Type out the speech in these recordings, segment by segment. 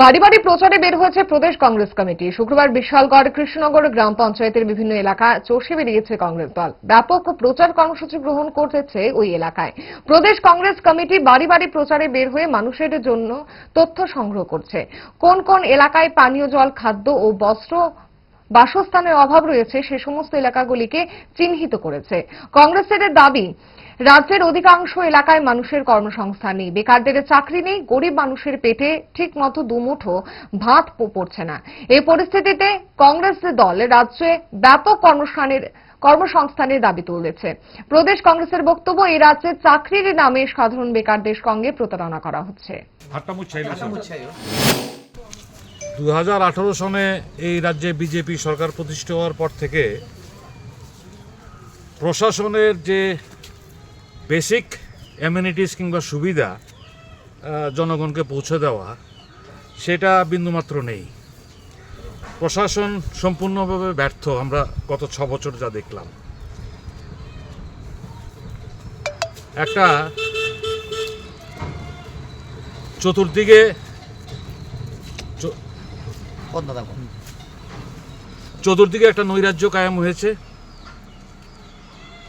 বাড়ি বাড়ি প্রচারে বের হয়েছে প্রদেশ কংগ্রেস কমিটি। শুক্রবার বিশালগড় কৃষ্ণনগর গ্রাম পঞ্চায়েতের বিভিন্ন এলাকা চষে বেরিয়েছে কংগ্রেস দল। ব্যাপক প্রচার কর্মসূচি গ্রহণ করতেছে ওই এলাকায়। প্রদেশ কংগ্রেস কমিটি বাড়ি বাড়ি প্রচারে বের হয়ে মানুষের জন্য তথ্য সংগ্রহ করছে। কোন কোন এলাকায় পানীয় জল, খাদ্য ও বস্ত্র বাসস্থানের অভাব রয়েছে সে সমস্ত এলাকাগুলিকে চিহ্নিত করেছে। কংগ্রেসের দাবি রাজ্যের অধিকাংশ এলাকায় মানুষের কর্মসংস্থান নেই। বেকারদের চাকরি নেই গরিব মানুষের পেটে ঠিক মতো দুমুঠো ভাত পড়ছে না। এই পরিস্থিতিতে কংগ্রেস দল রাজ্যে ব্যাপক কর্মসংস্থানের কর্মসংস্থানের দাবি তুলেছে। প্রদেশ কংগ্রেসের বক্তব্য এই রাজ্যে চাকরির নামে সাধারণ বেকারদের সঙ্গে প্রতারণা করা হচ্ছে। দু হাজার আঠারো সনে এই রাজ্যে বিজেপি সরকার প্রতিষ্ঠা হওয়ার পর থেকে প্রশাসনের যে বেসিক অ্যামিনিটিস কিংবা সুবিধা জনগণকে পৌঁছে দেওয়া, সেটা বিন্দুমাত্র নেই। প্রশাসন সম্পূর্ণভাবে ব্যর্থ, আমরা গত ছ বছর যা দেখলাম। একটা চতুর্দিকে চতুর্দিকে একটা নৈরাজ্য কায়েম হয়েছে।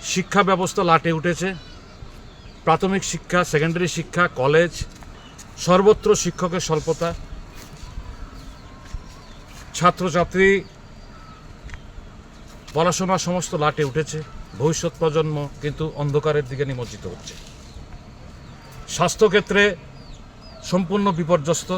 শিক্ষা ব্যবস্থা লাটে উঠেছে। প্রাথমিক শিক্ষা, সেকেন্ডারি শিক্ষা, কলেজ, সর্বত্র শিক্ষকের স্বল্পতা। ছাত্রছাত্রী, পড়াশোনা সমস্ত লাটে উঠেছে। ভবিষ্যৎ প্রজন্ম কিন্তু অন্ধকারের দিকে নিমজ্জিত হচ্ছে। স্বাস্থ্যক্ষেত্রে সম্পূর্ণ বিপর্যস্ত।